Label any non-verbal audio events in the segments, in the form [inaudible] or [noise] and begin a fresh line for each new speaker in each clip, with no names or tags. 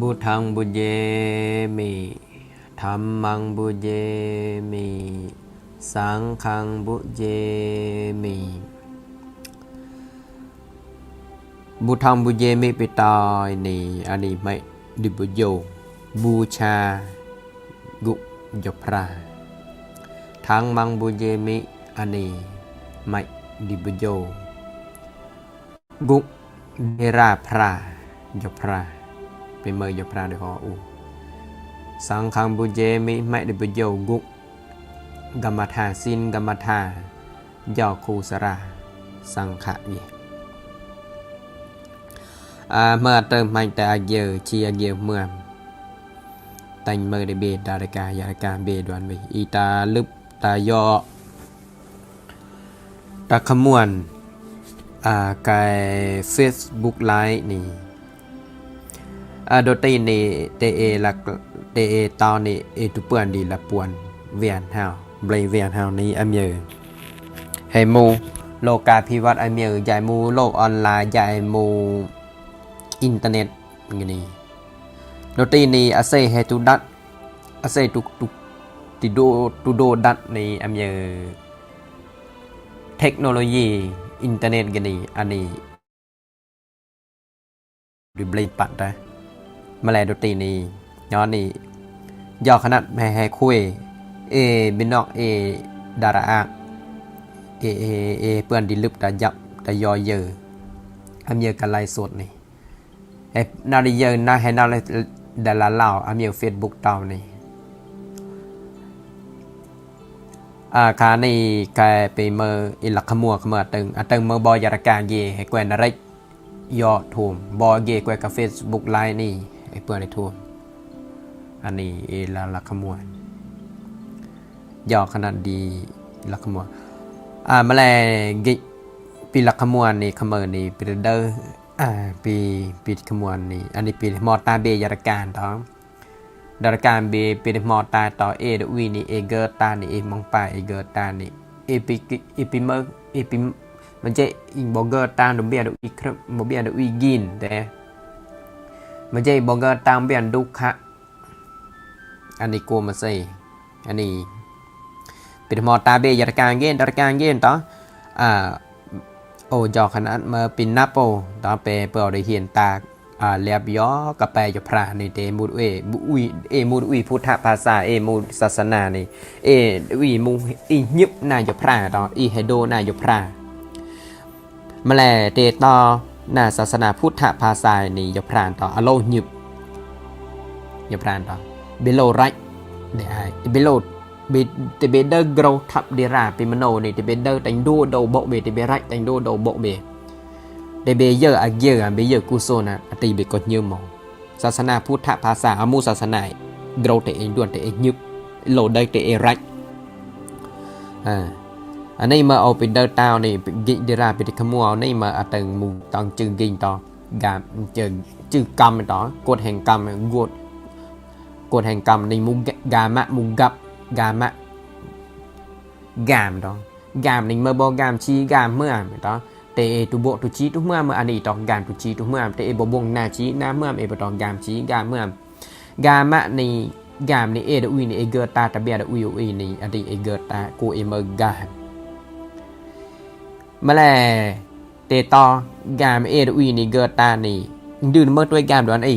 บุทังบุเยมิธรรมังบุเยมิ สังฆังบุเยมิ บุทังบุเยมิไปตายนี่อันนี้ไม่ดิบุโย บูชา กุยพระทั้งมังบุเยมิอันนี้ไม่ดิบุโย กุเดราพระยพระ เป็นเมย์ยพระเดหออูสังคังบุเจมิไม่ได้ประโยชน์กุกกรรมฐานสินกรรมฐานย่อคูสระสังขะเยเมื่อเติมม่แต่เยอเชียเยอเมื่อแต่งเมื่อได้เบดดารกายารกาเบดวันไปอีตาลึบตายอตะขมวนอ่าไกเฟซบุ๊กไลน์นี่ อโดตีนีเตเอละเตเอตอนนี้เอตุเปือนดีละปวนเวียนเฮาเบลเวียนเฮานี้อเมยเฮมูโลกาพิวัตน์อเมยใหญ่มูโลกออนไลน์ใหญ่มูอินเทอร์เน็ตงี้นี้โดตีนีอาเซเฮตุดัตอาเซตุตุติโดตุโดดัตนี่อเมยเทคโนโลยีอินเทอร์เน็ตกันนี้อันนี้ดูเบลปัดนะ มาแลดุตีนีย้อนนี่ย่อขนาดแม่ให้คุยเอบินนอกเอดาราอักเอเอเอเปื่อนดิลึบตายับตายอยเยอทำเยกันไลสดนี่ไอนาฬิเยอนาแฮนาฬิดาราเล่าอเมียเฟซบุ๊กเต่านี่อาคานี่กลายไปเมออิลักขมัวขมัดตึงอาตึงเมืองบอยยารกาเยให้แกวนอะไรยอดถูมบอยเย่แกวกับเฟซบุ๊กไลน์นี่ ไอ้เปื้อนอ้ทั่วอันนี้เอลาลักขมวนยอขนาดดีลักขมวนอ่ามาแลกิปีลักขมวนนี่ขมอนี่ปีเดอร์อ่าปีปีขมวนนี่อันนี้ปีมอตาเบยารการท้องดารการเบปีมอตาต่อเอดวีนี่เอเกอร์ตานี่เอมองไปเอเกอร์ตานี่เอปีเอปีเมอร์เอปีมันจะอิงบอเกอร์ตาดมเบียดอีครับบเบียดอีกินแต่ มันจะบอกตามเปลี่ยนดุขะอันนี้กลัวมาใส่อันนี้เป็นมอตาเบียาตการเกนตาการเกนต่ออ่าโอจอขนาดมาปินนาโปต่อไปเปล่าได้เห็นตาอ่าเลียบย่อกระแปยพระในเตมูดเอบุอุยเอมูดอุยพุทธภาษาเอมูศาสนานี่เอวีมุอียึบนายพระต่ออีเฮโดนายพระมาแลเตต่อ ណាសាសនាពុទ្ធភាសានេះយប្រានតអឡូញឹបយប្រានត below right ដែលហើយ below បេតបេដឺក្រូថាប់ដេរ៉ាពីមណូនេះតបេដឺតាញ់ឌូដូបកបេតបេរ៉ាច់តាញ់ឌូដូបកបេតបេយើអាយើអាបេយើគូសូណាអតិបេកត់ញើមកសាសនាពុទ្ធភាសាអមូសាសនាក្រូតេអេងឌួនតេអេញឹបលោដៃតេអេរ៉ាច់អឺ อันนี้มาเอาไปเดินตาวนี่กิดีราไปที่ขมัวนี่มาอัตึงมูตองจึงกินต่อกามเจอจือกรรมต่อกฎแห่งกรรมกฎกฎแห่งกรรมในมุกามะมุกับ gam á gam đó gam ninh mơ bo gam chi gam mưa ảm đó tê tu bộ tu chi tu mưa mưa anh đi tòng gam tu chi tu mưa ảm tê bo bông na chi na mưa ảm e bo tòng gam chi gam mưa ảm gam á ni gam ni e da ui ni e gơ ta ta bia da ui ui ni anh đi e gơ ta cô e mơ gam mà là tê to gam e da ui ni gơ ta ni đừng mơ tôi gam đó anh ấy เอเกอร์ตาเบียร์ มาแล้วเตตอกามเอดวีนี่เกิดตานี่ดื่นเมื่อด้วยกามดวนอี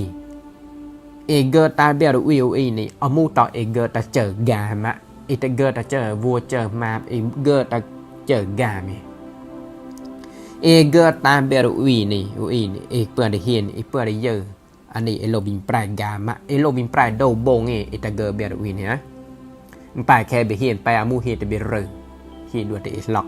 เอเกิดตาเบลยดวีอีนี่เอามูต่อเอเกิดตาเจอแกามะอีตาเกิดตาเจอวัวเจอมาเอเกิดตาเจอแกมีเอเกิดตาเบลวีนี่วีนี่เอเปื่อนได้เห็นเอเปื่อนได้เยอะอันนี้เอโลบินปลายกามะเอโลบินปลายดูบงเอเอตาเกิดเบลวีนี่นะปลายแค่เบียเห็นไปอามูเห็นแต่เบียเรอเห็นด้วยแต่เอสล็อก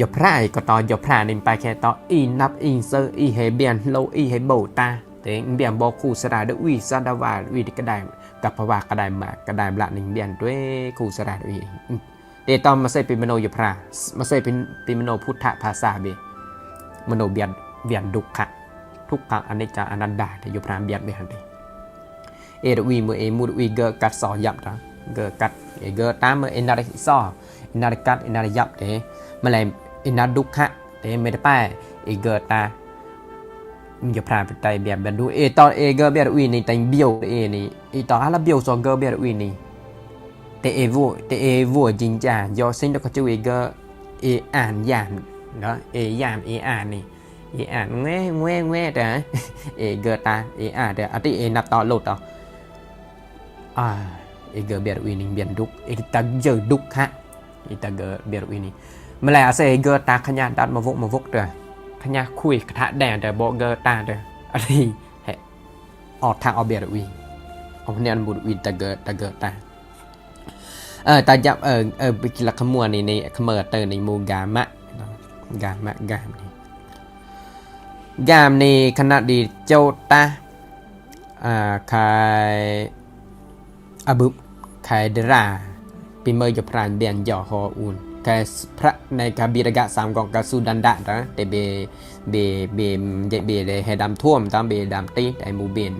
ยพระก็ต่อยพระนิมไปแค่ต่ออีนับอีเซออีเฮเบียนโลอีเฮโบตาเตงเบียนบอคูสระดวีซาดาวาวีดกระไดกับพวากระไดมากระไดละนิมเบียนด้วยคูสระดวีเดตอมมาเซไปิมโนยพระมาเซไปิมโนพุทธภาษาเบมโนเบียนเบียนดุขะทุกขังอนิจจาอนันดาแต่ยพระเบียนเบียนเดเอรวีมือเอมูดวีเกอกัดสอยับนะเกอกัดเกอตามมือเอนาริซอเอนาริกัดเอนาริยับเดมาเลย เอนาดุขะเดไม่ได้ป้ายเอเกอตายพรามไปไตเบียนดูเอตอนเอเกอเบียนวีนี่แต่เบียวเอนี่อีตอนอะไรเบียวซอเกอเบียนวีนี่แต่เอวัวแต่เอวัวจริงจ้ายอซิงแล้วก็จะเวก็เออ่านยามเนาะเอยามเออ่านนี่เออ่านแง่แง่แง่แต่เอเกตาเออ่านแต่อันที่เอนับต่อหลุดต่ออ่าเอเกเบียร์วินิงเบียนดุกเอตาเจอดุกฮะเอตาเกเบียร์วินิ มาแล้วเสเกตาขยันดัดมาวกมาวกเด้อขยันคุยกระทะแดงแต่บอกเกตาเด้ออะไรเฮออกทางเอาเบียร์วิเอาเนี่ยบุตรวินตาเกตาเกตาเออแต่ยับเออเออไปกินละขมัวในในขมเอเตอร์ในมูกามะเนาะกามะกามนี่กามในขณะดีเจ้าตาอ่าคายอาบุคายเดราปีเมย์จะพรานเบียนย่อฮออุน คายพระในกาบิรกะสามกองกาสุดันดะนะแต่เบเบเบเจเบเลยให้ดำท่วมตามเบดำตีไอหมูเบน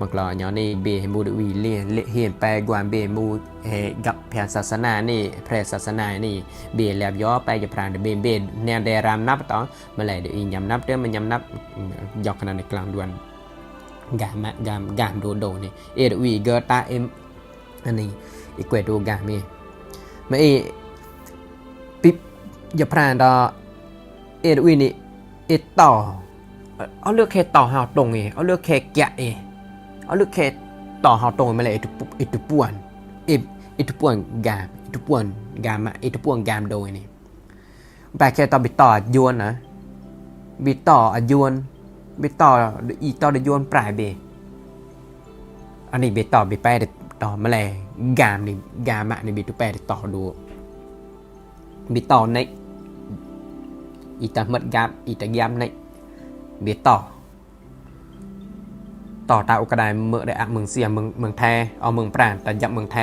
mặc là nhỏ này bề mù được ủy liền lệ hiện ไปกว่าเบมูเฮกับแผนศาสนานี่แพร่ศาสนานี่เบแลบย้อไปจะพรานเบเบแนวเดรามนับต่อมาเลยเดี๋ยวยำนับเด้อมันยำนับยอกขนาดในกลางดวนกามะกามกามโดโดนี่เอดวีเกอตาเอ็มอันนี้อีกเวดูกามีมาเอ ปิบอย่าพรานดอเอ็ดวีนี่เอ็ดต่อเอาเลือกแค่ต่อหาตรงเอเอาเลือกแค่แกะเอเอาเลึกแค่ต่อหาตรงมาเลยอิตุปุอิตุป่วนอิอิตุป่วนกามอิตุป่วนกามอิตุป่วนกามโดยนี่แต่แค่ต่อบิต่อยวนนะบิต่ออยวนบิต่ออีต่อเดยวนปลายเบอันนี้บิต่อบิแปดต่อมาเลยกามนี่กามะนี่บิตุแปดต่อดู บิต่อในอีตามัดกามอีตากามในบิต่อต่อตาอุกดายเมื่อได้อะเมืองเสียเมืองเมืองแทเอาเมืองปราณแต่ยับเมืองแท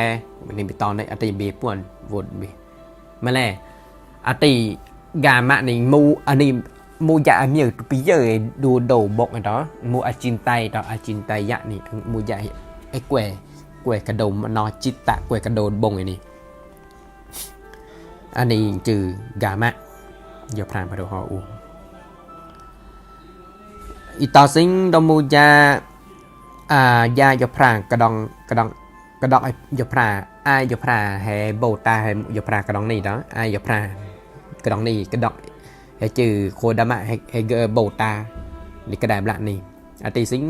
มันนี่ไปตอในอติเบป่วนวนเบมาแล่อติกามะนี่มูอันนี้มูยะมีอยู่ปีเยอะดูโดบกอัน đó มูอาจินไตต่ออาจินไตยะนี่มูยะไอันนี้จือกามะยพรานพะโดฮออูอีต่อซิงดมูยาอ่ายายพรางกระดองกระดองกระดองไอยพราอายพราแฮโบตาแฮยพรากระดองนี่ đó อายพรากระดองนี่กระดองแฮจือโคดามะแฮแฮเกอโบตานี่กระดามละนี่อาตีสิง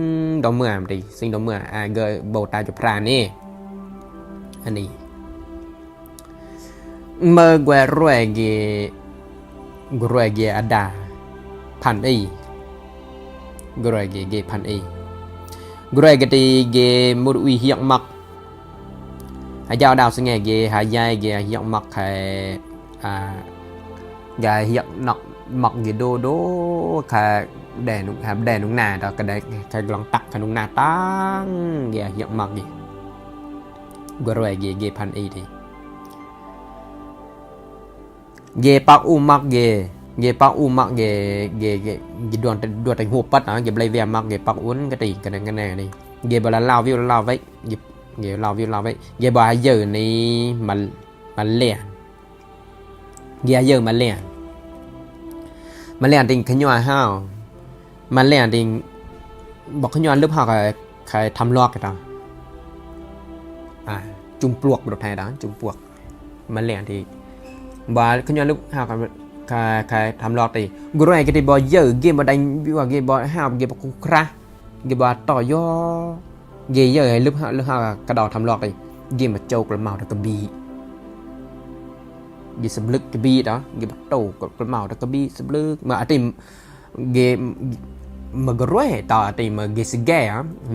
ดอมเมื่อมตีสิงดอมเมื่ออาเกอโบตาจพรานี่อันนี้ เมื่อกว่ารวยเกกรวยเกอดาพันอีกรวยเกเกพันอี Gre gati ge mur ui hiyak mak Hà giao đào sinh nghe ge hà dài ge hiyak mak khai à ga hiyak nọc mặc ge đô đô khai đè nung hà đè nung nà đó cái đấy khai lòng tắc khai nung nà tăng ge hiyak mak ge Gre ge ge pan y เยปักอุมักเย เยปักอุมักเย เยเยดวนดวนแต่หัวปัดนะเยบเลยแวมักเยปักอุ้นกระตีกันกันแน่นี่เยบลาลาวิวลาไว้เยเยลาวิวลาวิเยบาเยอนี่มันมันเลี่ยนเยเยอมันเลี่ยนมันเลี่ยนดิงขยัวห้าวมันเลี่ยนดิงบอกขยัวเลือบห้าวใครทำลอกกันตาอ่จุ่มปลวกบทไทยนะจุ่มปลวกมันเลี่ยนดิ บาขยันลูกหากันคาครทำรอตีกรวยกันตีบอเยอะเกมบอดังว่าเกมบอห้าเกมบอคุคระเกมบอต่อยอเกเยอะลูกหาลูกหากระดอกทำรอตีเกมบอโจกระเมาตะกบีเกมสำลึกกระบี đó เกมบอโตกระเมาตะกบีสำลึกมาอตีเกมมากรวยต่ออตีมาเกสแก่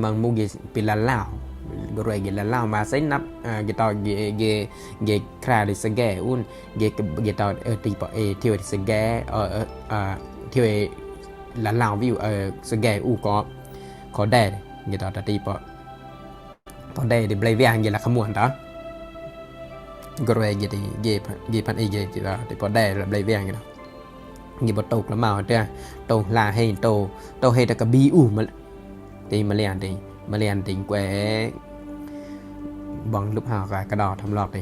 มันมูเกปิลาลาว guru ge la lao mà sai nắp ge to ge ge ge kra de sage un ge ge to ti po e thiêu de sage ờ ờ thiêu la lao view ờ sage u có có đè này người ta đã đi bỏ có đè để play vàng vậy là không muốn đó rồi vậy thì gì gì phần y gì thì đó để bỏ đè là play vàng vậy đó gì bỏ tàu là màu chưa tàu là hay tàu tàu hay là cái bi u mà thì mà liền thì mà liền thì quẹ bằng lúc nào cái cái thầm lọt đi.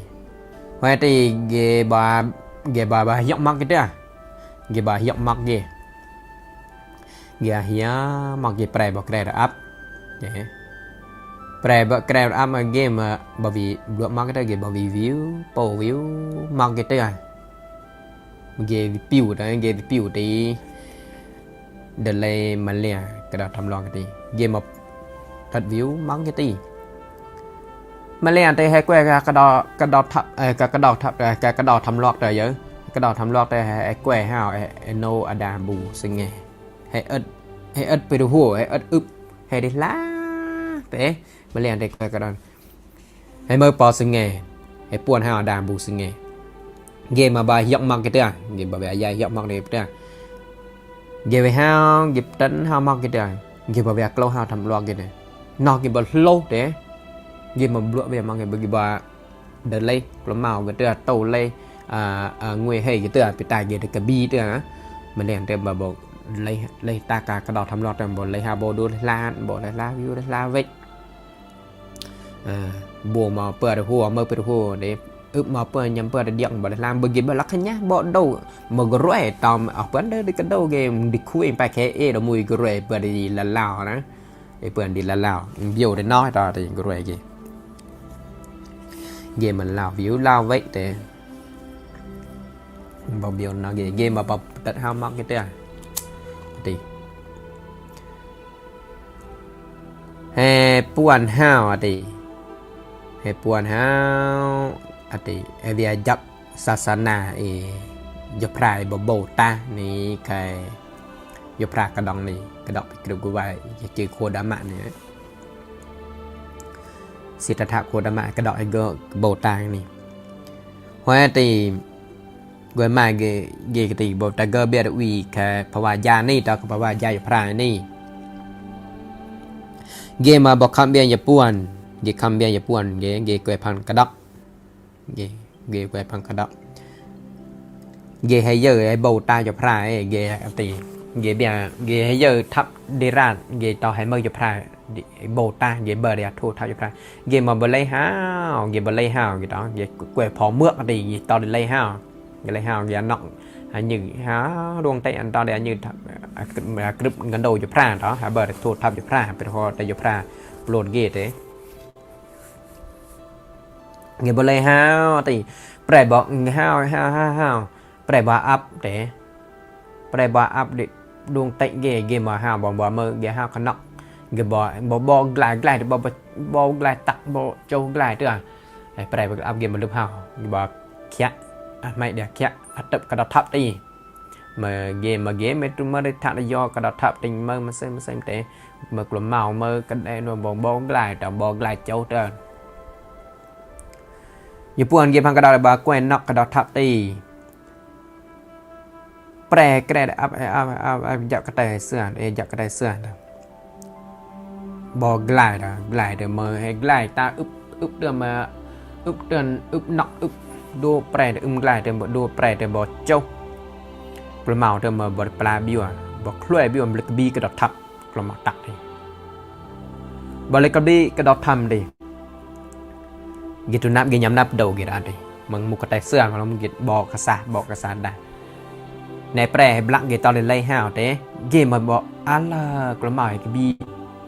Vậy thì ghê bà ghê bà bà dọc à? mắc à, cái đó ghê bà dọc mắc ghê. Ghê hía mặc ghê pre bọc kre áp. Ghê pre bọc kre áp mà ghê mà bởi vì bữa mắt cái ghê bởi vì view po view mặc cái đó à? ghê piu đó, ghê piu thì delay mà liền cái đó thầm lọt cái gì ghê mà thật view mắng cái gì มาเลียนเตให้แกวกระดอกระดอทับเออกระดอทับเออกระดอทำลอกแต่เยอะกระดอทำลอกแต่ให้แกวห้าวไอโนอดาบูสิงไงให้เอิดให้เอิดไปดูหัวให้เอิดอึบให้ได้ล้าเตมาเลียนเตกระดอนให้เมื่อปอสิงไงให้ป่วนห้าวอดาบูสิงไงเกมมาบายยกมักกันเถอะเกมบายยายยกมักเถอะเกมไปห้าวเก็บตันห้าวมักกันเถอะเกมบายกล้าห้าวทำลอกกันเถอะ nó cái bật lâu đấy gì mà bữa về mà người bật cái bà đợt lấy là màu cái tựa tàu lấy à, à người hay cái tựa bị tài cái cái bi tựa á. Mình liền tựa bà bộ lấy lấy ta cả cái đó thăm lọt rồi bộ lấy hà bộ đôi la bộ lấy la view lấy la vậy à bộ mà bữa được hồ mà bữa được hồ đấy ướp mà bữa nhắm bữa được điện bộ lấy làm bữa gì bộ lắc nhá bộ đâu? Mà rồi tòm ở bên đây cái đâu game đi khui bài cái e đó mùi rồi bữa gì là lào đó. Để bữa đi là lao biểu để nói đó thì cái rồi gì game mình lao view lao vậy thì bao biểu nó game game mà bọc tận how much cái tiền thì he puan hao thì he puan hao thì e dia jap sasana e yo prai bo bo ta ni kai yo pra ka dong ni ka dok cái ku vai chữ khô đá mạn này สิทธะโคดามะกระดอกไอเกอโบตางนี่หัวตีกวยมาเกเกกตีโบตาเกอเบียดวีแค่ภาวะยานี่ตาภาวะยาอยู่พรายนี่เกมาบอกคำเบียนญี่าปุ่นเกคำเบียนญี่าปุ่นเกเกกวยพันกระดอกเกเกกวยพันกระดอกเกให้เยอะไอ้โบตาอยู่พรายเกตี ghế bia ghế hay giờ thắp đi ra ghế tao hay mơ chụp ra bồ ta ghế bờ để thu thắp chụp ra ghế mà bờ lấy hao ghế bờ lấy hao ghế đó ghế quẹt phò mướt thì ghế tao đi lấy hao ghế lấy hao ghế nọng hay như há đuông tay anh tao để như clip gần đầu chụp ra đó hay bờ để thu thắp chụp ra bên họ để chụp ra lồn ghế thế ghế bờ lấy hao thì แปรบอกห้าวห้าว ห้าวห้าวแปรบอกอัพเต๋แปรบอกอัพดิ ดวงเตะเกเกมาหาบอบ่มือเกหาขนกเกบ่บ่บ่กลายกลายบ่บ่กลายตักบ่โจกลายเด้อไอ้แปรอัพเกมมันลึกหาบ่เคียไม่เดี๋ยวเคีย แปรกระไดอับอับอับอับอยากกระไดเสื่อเออยากกระไดเสื่อบอกไล่ดะไล่เดมเมอร์ให้ไลตาอึบอึบเดมมาอึบเดินอึบนอกอึบดูแปรเดอึมไล่เดมบดูแปรเดมบอเจ้าปลาเมาเดมเมอบอปลาบิวบอกคล้วยบิวบลกบีกระดทับกลมตักดิบลกบีกระดทำดิกิตุนับกิยำนับเดากิอะไรมึงมุกกระไดเสื่อมาแล้มึงกิบอกกระซาบอกกระซาได้ ในแปรบลักเกตอนเลยไล่ห้าวแต่เกมมันบอกอัลละกระหม่ายบี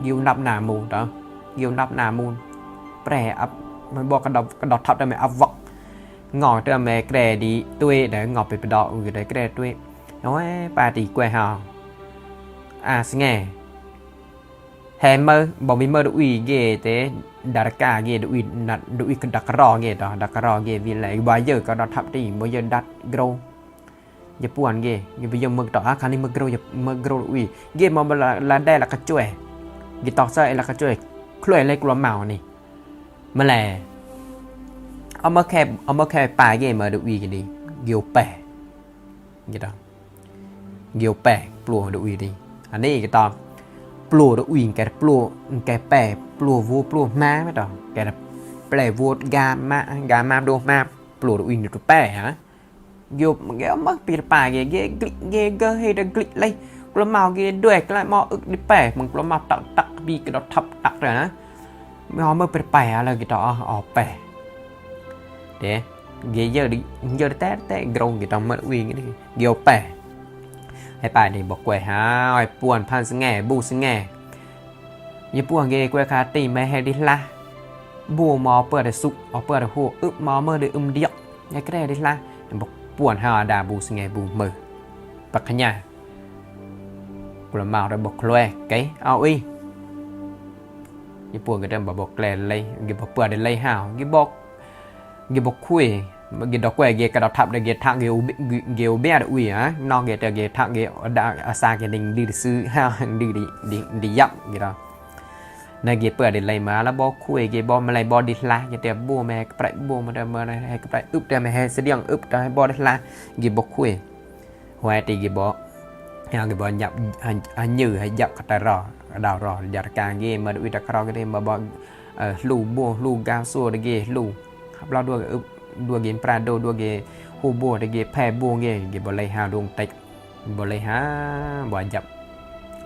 ยิวนับหนามูนต่อยิวนับหนามูนแปรอัพมันบอกกระดอกกระดอกทับได้ไหมอัพวอกงอเติมแม่แกรดีตุ้ยเดี๋ยวงอไปไปดอกอยู่ได้แกรตุ้ยน้อยปาตีกวยหาวอ่ะสิไงแฮมเมอร์บอกมีเมอร์ดูอีเกเตดารกาเกดูอีนัดดูอีกดักรอเกต่อดักรอเกวินไหลบายเย Japan ge ge bây giờ mực tỏ khani mực grow mực grow uy ge mà là là đây là cái chuỗi ge tỏ sai là cái chuỗi khloe lấy của màu này mà là ông mà kẹp ông mà kẹp bài ge mà được uy cái đi ghiêu bẻ vậy đó ghiêu bẻ plùa được uy đi anh ấy cái tỏ ปลูดอุ่นแกปลูแกแปะปลูวัวปลูม้าไม่ต่อแกแยู่ตัวแปะฮะยบแกมักปีป่าแกแกกลิแกก็ให้ได้กลิเลยกลัวเมาแกด้วยกลัวเมาอึกดิแปะมึงกลัวมาตักตักบีกระดดทับตักเลยนะไม่เอาเมื่อเป็นแปะอะไรกี่ต่อออกแปะเดี๋ยวแกเยอะดิเยอะแต่แต่กรงกี่ต่อเมื่อวิ่งนี่เกี่ยวแปะให้ป่านี่บอกกวยหาไอ้ป่วนพันสงแง่บูสงแง่ยี่ป่วนเกกวยคาตีไม่ให้ดิละบัวมอเปิดได้สุกเอาเปิดได้หัวอึมอเมื่อได้อึมเดียกยังก็ได้ดิละบอก buồn ha đà bù nghe bù mờ bạc nhà. Của màu đã bọc loe cái ao y. Cái buồn người đâm bảo bọc lè lấy cái bọc bừa để lấy hào, cái bọc cái bọc khuy cái đó quay cái cái đó tháp để cái thang cái cái bé đó uy á. Nó ta cái thang cái đã xa cái đình đi sư hào [laughs] đi đi đi đi dặm người đó. นเกเปิดเดิไลมาแล้วบอคุยเกบอมาไหลบอดิละอย่าเต่บัวแม่กรไปบัวมาเดิมมาให้ก็ไปอึบเดาแม่ให้เสียงอึบแต่ให้บอดิละเกบอคุยหัวตีเกบอยังเกบอหยับหันหยื้อหยับกระตรอดาวรออยากการเกมาดูตะครอก็ได้มาบอลูบัวลูกาสัวเกลูครับเราด้วยอึบด้วยเกปราโดด้วยเกหูบัวเกแพ่บัวเกเกบอเลยหาดวงเต็กบอเลยหาบอหยับ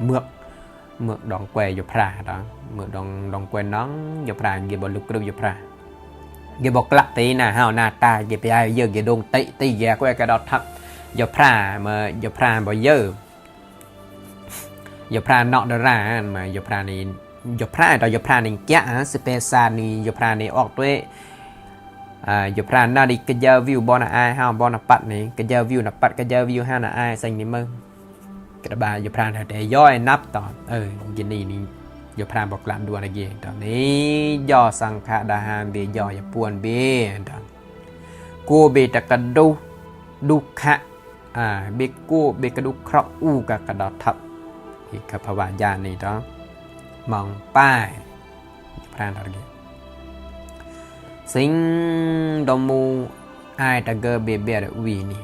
เมือ เมื่อดองแควยพระ đó เมื่อดองดองแควน้องยพระเกี่ยบลุกกรุยพระเกี่ยบอกลักตีน่ะเฮาวนาตาเกี่ยไปเยอะเกี่ยดงตีตีแกแกวกระดอทักยพระเมื่อยพระบ่เยอะยพระนอกดรานมื่อยพระนี่ยพระต่อยพระนี่แกะสเปซานี่ยพระนี่ออกด้วยยพระนาดิกะเจอวิวบอนาไอายเฮาบอนาปัดนี่กะเจอวิวนาปัดกะเจอวิวฮานาไอายสังนี่มึง กระบาอยู่พรานแต่ย่อยนับต่อเออยินนี่นี่อยู่พรานบอกลานดวนอะไรตอนนี้ย่อสังฆดาหานเบย่ออย่าปวนเบตอนกูเบตะกระดูดุขะอ่าเบกูเบกระดูครอบอูกับกระดอทับอีกกับภาวะญาณนี่ต้องมองป้ายพรานอะไร sinh đom mu ai ta gơ bề bề được uy nè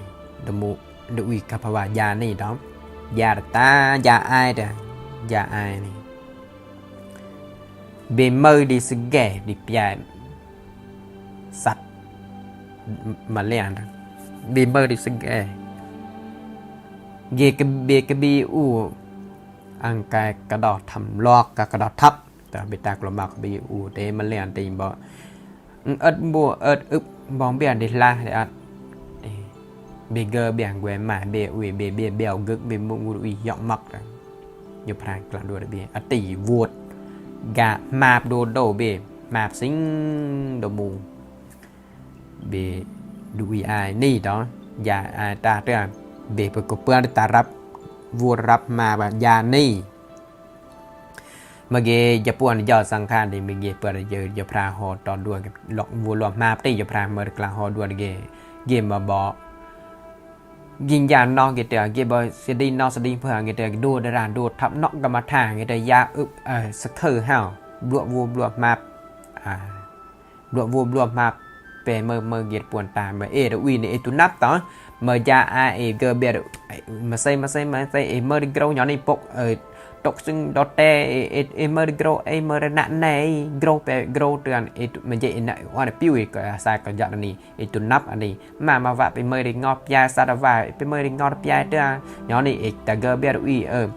đom mu được uy cà phà già này đó già ta già ai đó Yarta, Yaira, Yaani. Bị mơ đi sự ghê đi bia sạch mà liền bị mơ đi sự ghê ghê cái bia cái bia u ăn cái cái đó thầm loạt cái cái đó thấp ta bị ta còn mặc bia u thế mà liền thì bỏ ớt mua ớt ức bóng biển đi la để ăn bề gơ biển quê mà bề ủy bề bề bèo gực bề mụ ngụ ủy dọng mặc rồi nhiều phản là đùa bề à tỷ vuột gà mạp đồ đổ bề mạp sinh đồ mù bề đuôi ai ni đó dạ ai ta ra bề bề có bữa ta rắp vuột rắp mà bà già ni เมื่อกี้จะปวนยอดสังขารดีเมื่อกี้เปิดเยอะจะพราหอตอนดวนกับหลอกวัวหลอกมาตีจะพราเมื่อกลางหอดวนเกเกมมาบอก ยิงยานนองเกเตอเกบอยสดีนอกสดีเพื่อเกเตอดูดารานดูทับนอกกรรมฐานเกเตอยาอึบเออสักเธอห้าบลววัวบลวมาอ่าบลววัวบลวมาเปเมื่อเมื่อเกตปวนตาเมื่อเอดวีนเอตุนับต่อเมื่อยาอาเอเกเบียมาใส่มาใส่มาใส่เอเมื่อดิเกรย้อนในปกเออ ตกซึ่งดอตเตอเอมรโกรเอมรนันในโกรไปโกรเตือนเอตมันจะเอ็นวันพิวิกสายกันยานนี้เอตุนับอันนี้มามาว่าไปเมริงอปยาซาดาวาไปเมริงอปยาเตือนย้อนนี้เอตเกอร์เบียรุยเออ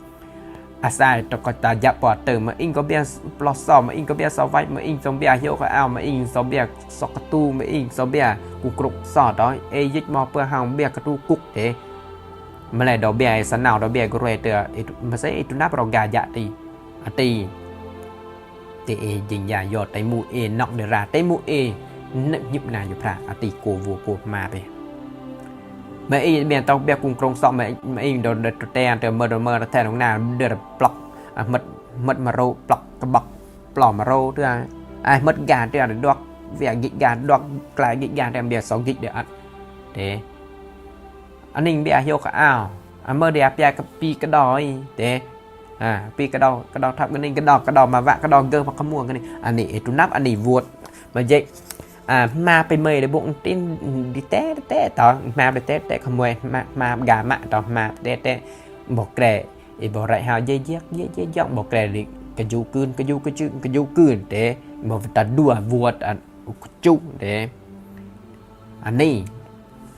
อาศัยตกตาจะปอดเติมมาอิงก็เบียปลอดสอมาอิงก็เบียสวายมาอิงสมเบียเหี่ยวข้าวมาอิงสมเบียสกตูมาอิงสมเบียกุกรุกสอดอ้อยเอยิกมอเปื่อหางเบียกระตูกุกเถ ម្លេះដបៀសណៅដបៀក្រេតមិនស្អីទុណាប្រកាយទីអទីទេអេយិញយ៉ាយោតៃមូអេណុកដេរ៉ាតៃមូអេនឹកញឹកណាយុប្រាអទីគូវូគូម៉ាទេម៉ែអ៊ីមានតោបៀគុំក្រុងសក់ម៉ែអ៊ីដល់តែតែមើលមើលតែក្នុងណាដេរប្លុកមិត្តមិត្តមករោប្លុកកបកប្លោមរោទៅអាមិត្តកាទៅដកវាហ្គិកកាដកក្លាយហ្គិកកាតែមាន2ហ្គិកដែរអត់ទេ อันนี้เบียโยกอ้าวอันเมื่อเดียเปียกับปีกระดอยเตอ่าปีกระดอกกระดอกทับกันนี่กระดอกกระดอกมาวะกระดอกเกินมาขมวงกันนี่อันนี้ตุนับอันนี้วดมาเจอ่ามาไปเมย์ได้บุกตินดิเต้เต้ต่อมาไปเต้เต้ขโมยมามากามะต่อมาเต้เต้บอกแก e bo rai ha ye ye ye ye yang bo kre li ka ju kun ka ju ka ju ka ju kun te bo ta dua vuot an ku chu te อันนี้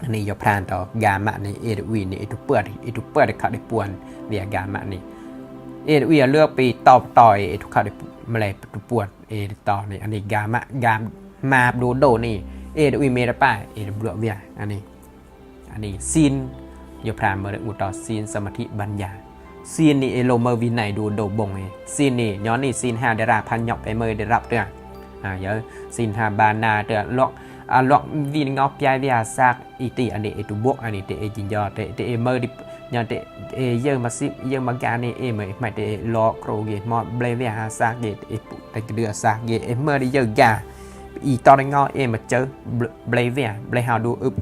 อันนี้ยพรานต่อกามะนี่เอดวีนี่เอตุเปิดเอตุเปิดขัดได้ปวนเรียกามะนี่เอดวีเลือกไปตอบต่อยเอตุขัดได้มาเลยตุปวดเอดต่อนี่อันนี้กามะกามมาดูโดนี่เอดวีเมรป้าเอดบลวเวียอันนี้ อันนี้ซีนยพรานมาเลยอุต่อซีนสมาธิบัญญาซีนนี่เอโลเมอร์วินัยดูโดบงเอซีนนี่ย้อนนี่ซีนห้าได้ราพันหยอกไปเมย์ได้รับเรื่องอ่าเยอะซีนห้าบานาเดือดลอก à lọ vì ngọc piai via sak i ti ani e tu bok ani te e jin yo te te e mer di nya te e ye ma si ye ma ga ni e mai mai te lo kro ge mo ble via ha sak ge e pu te ke đưa sak ge e mer di ye ga i to ni ngo e ma chơ ble via ble how do up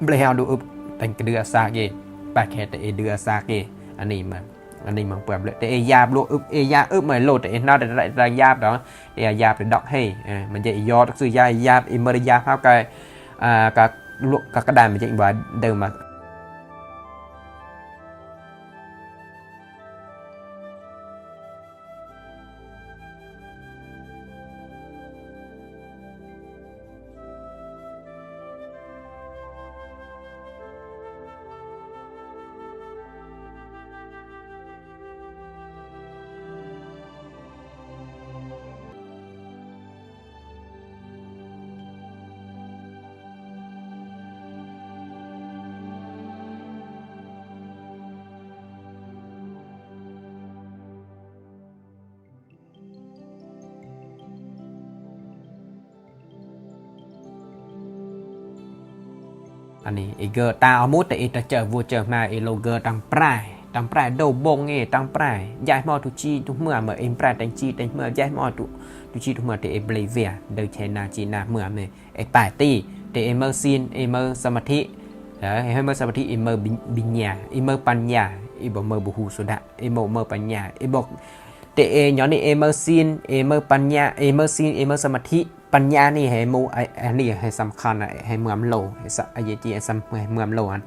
ble how do up te ke đưa sak ge ba ke te e đưa sak ge ani ma อันนี้มัน อันนี้มันเปลือกเลยแต่เอยาบลูอึบเอยาอึบเหมือนโลดแต่เอนอแต่แต่ยาบดอกเอยาบเป็นดอกให้อ่ามันจะยอดคือยายาบอิมเมอร์ยาบเข้ากับอ่ากับลูกกับกระดานมันจะอีกว่าเดิมมา อันนี้ไอเกอร์ตาเอามุดแต่เอตเจอวัวเจอมาไอโลเกอร์ตังปลายตังปลายโดบงเอตังปลายย้ายมอทุชีทุกเมื่อเมื่อเอ็มปลายตังจีตังเมื่อย้ายมอทุทุชีทุกเมื่อแต่เอเบลเวียเดอเชนาจีนาเมื่อเมื่อไอปลายตีแต่เอเมอร์ซีนเอเมอร์สมาธิเออให้เมอร์สมาธิเอเมอร์บิญญาเอเมอร์ปัญญาเอบอกเมอร์บุหูสุดะเอเมอร์เมอร์ปัญญาเอบอกแต่เอย้อนนี่เอเมอร์ซีนเอเมอร์ปัญญาเอเมอร์ซีนเอเมอร์สมาธิ ปัญญานี่ให้มูไออันนี้ให้สำคัญอะให้เมือมโลให้สไอเยจีไอสำให้เมือมโลอัน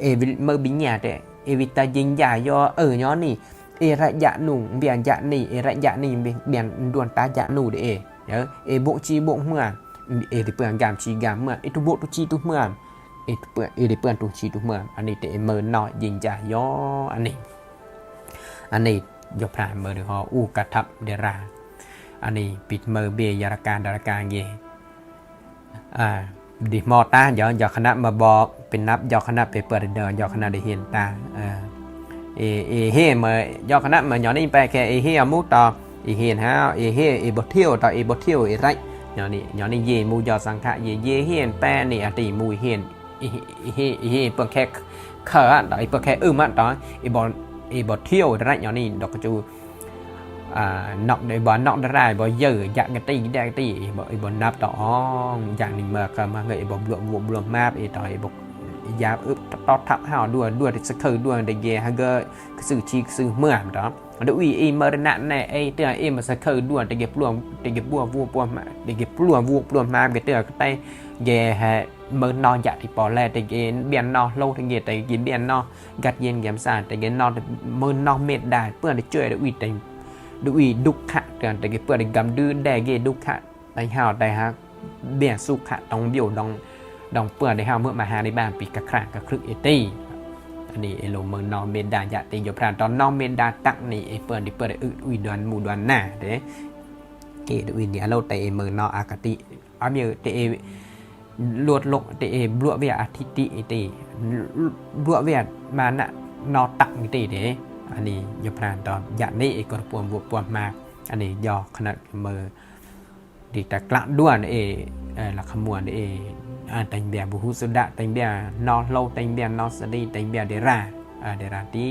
เอวิเมื่อบิญญาแต่เอวิตายิงยายอเออย้อนนี่เอระยะหนุ่งเบียนยะนี่เอระยะนี่เบียนดวนตายะหนูเดเอเออเอโบจีโบเมื่อเอที่เปื่อนกามชีกามเมื่อเอตุโบตุชีตุเมื่อเอตุเปื่อนเอที่เปื่อนตุชีตุเมื่ออันนี้แต่เมื่อน้อยยิงยายออันนี้อันนี้ยกพรานเมื่อเดือฮออูกระทับเดรา อันนี้ปิดมือเบียยารการดารการเยอ่าดิมอตาย่อยอคณะมาบอกเป็นนับยอคณะไปเปิดเดินยอคณะได้เห็นตาเออเอเอเฮมายอคณะมาย้อนนี่ไปแค่เอเฮมูต่อเอเฮนฮาเอเฮเอบทเที่ยวต่อเอบทเที่ยวเอไรย้อนนี่ย้อนนี่เยมูยอสังฆะเยเยเฮนแปนี่อติมูเฮนเอเฮเอเฮเปิงแค่เขอต่อเอเปิงแค่อึมต่อเอบอเอบเที่ยวไรย้อนนี่ดอกจู นอกได้บ่นอกได้ไรบ่เยอะอยากกตีอยากตีบ่บ่นับต่ออ้องอย่างนี้มาก็มาเงยบ่บวมบวมมาบไอต่อยบ่ยาอึบตอทับหาด้วยด้วยสักเคยด้วยได้เยฮะก็ซื้อชีซื้อเมื่อมต่อดูอีอีมรณะในไอเตือเอมาสักเคยด่วนได้เก็บรวมได้เก็บบัววัวปัวมาได้เก็บรวมวัวปัวมมาก็เตือก็ได้เยฮะมื่อนอนอยากที่ปอแลแต่เกนเบียนนอนโลกแต่เกแต่เกินเบียนนอนกัดเย็นแกมสานแต่เกนนอนมื่อนอนเม็ดได้เพื่อนได้ช่วยด้วิแต่ ปิดกำดื้อได้เกดุขะได้หาวได้ฮะเบียสุขะต้องเบียวดองดองเปิดได้หาวเมื่อมาหาในบ้านปีกระครางกระครึกเอตี้อันนี้เอโลเมืองนอเมนดาจะติโยพรานตอนนอเมนดาตักนี่เอเปิดดิเปิดอึดอุยดวนมูดวนหน้าเด้เกดอุยเนี่ยเราแต่เมืองนออากติอามีแต่เอลวดลกแต่เอบลัวเวียอาทิติเอตีบลัวเวียมานะนอตักเอตีเด้ อันนี้ยพรานตอนยะนี่เอกรปวมบวปวมมากอันนี้ยอขนาดมือดีแต่กละด้วนเอเออละขมวนเออแต่งเบียบุหุสุดะแต่งเบียนอโลแต่งเบียนอสดีแต่งเบียเดราอ่าเดราที่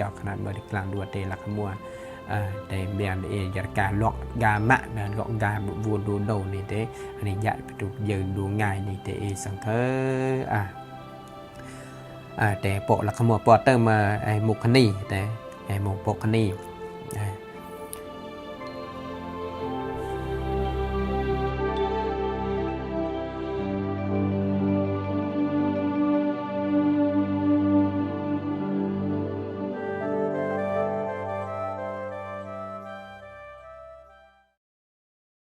ยอขนาดมือดีกลางด้วนเตละขมวนอ่าแต่งเบียเอยาการลอกกามะนลอกกาบูดูโดนี่เតែពកលខមពតទៅមកឯមុខនេះតែឯមុខពកនេះ